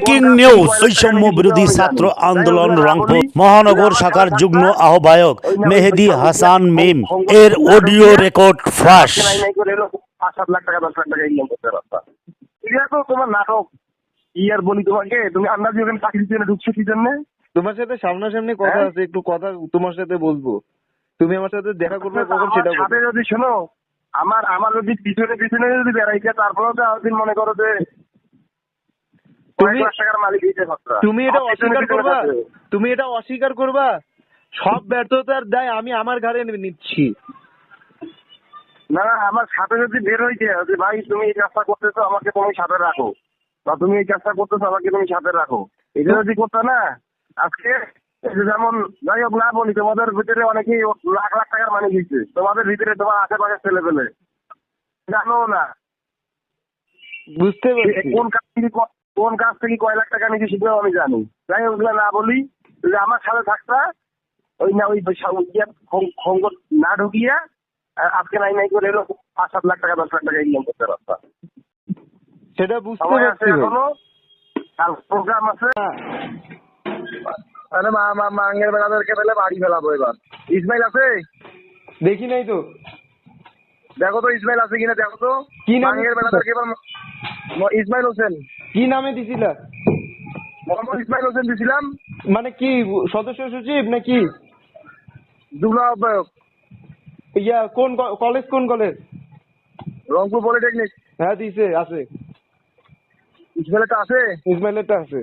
Breaking news বৈষম্য বিরোধী ছাত্র আন্দোলন রংপুর মহানগর শাখার যুগ্ম আহ্বায়ক মেহেদি হাসান মিম এর অডিও রেকর্ড ফাঁস নাই নাই করে এলো পাঁচ সাত লাখ টাকা দশ লাখ টাকা ইনকাম করতে রাস্তা এটা তো তোমার নাটক কি আর বলি তোমাকে তুমি আন্দাজি ওখানে চাকরির জন্য ঢুকছো কি জন্য তোমার সাথে সামনাসামনি কথা হ্যাঁ? আছে একটু কথা তোমার সাথে বলব তুমি আমার সাথে দেখা করবে কখন সেটা যদি শোনো আমার আমার যদি পিছনে পিছনে যদি বেড়াইতে তারপরেও তো দিন মনে করো যে তুমি- তুমি এটা অস্বীকার করবা? তুমি এটা অস্বীকার করবা? সব ব্যর্থতার দায় আমি আমার ঘাড়ে নিচ্ছি। না না, আমার সাথে যদি বের হইতে যে ভাই তুমি এই কাজটা করতেছো আমাকে তুমি সাথে রাখো। বা তুমি এই কাজটা করতেছো আমাকে তুমি সাথে রাখো। এটা যদি করতে না আজকে যেমন যাই হোক না বলি তোমাদের ভিতরে অনেকেই লাখ লাখ টাকার মানি দিচ্ছে তোমাদের ভিতরে তোমার আশেপাশে ছেলে পেলে জানো না। বুঝতে পারছি। কোন কাজ কোন কাজ থেকে কয় লাখ টাকা নিচ্ছে সেটাও আমি জানি। যাই ওগুলো না বলি আমার সাথে থাকতা ওই না ওই খঙ্গ না ঢুকিয়া আজকে নাই নাই করে এলো পাঁচ সাত লাখ টাকা দশ লাখ টাকা ইনকাম করতে রাস্তা সেটা বুঝতে পারছি এখনও? কাল প্রোগ্রাম আছে। আরে মা মা মাঙ্গের বেড়াদেরকে পেলে বাড়ি ফেলাবো এবার। ইসমাইল আছে? দেখি নাই তো। দেখো তো ইসমাইল আছে কিনা দেখো তো। কি? মাঙ্গের বেড়াদেরকে এবার ইসমাইল হোসেন। কি নামে দিছিলা? মোহাম্মদ ইসমাইল হোসেন দিছিলাম। মানে কি সদস্য সচিব নাকি? দুলা আহ্বায়ক। ইয়া কোন কলেজ কোন কলেজ? রংপুর পলিটেকনিক। হ্যাঁ দিছে আছে। ইসমাইলেরটা আছে? ইসমাইলেরটা আছে।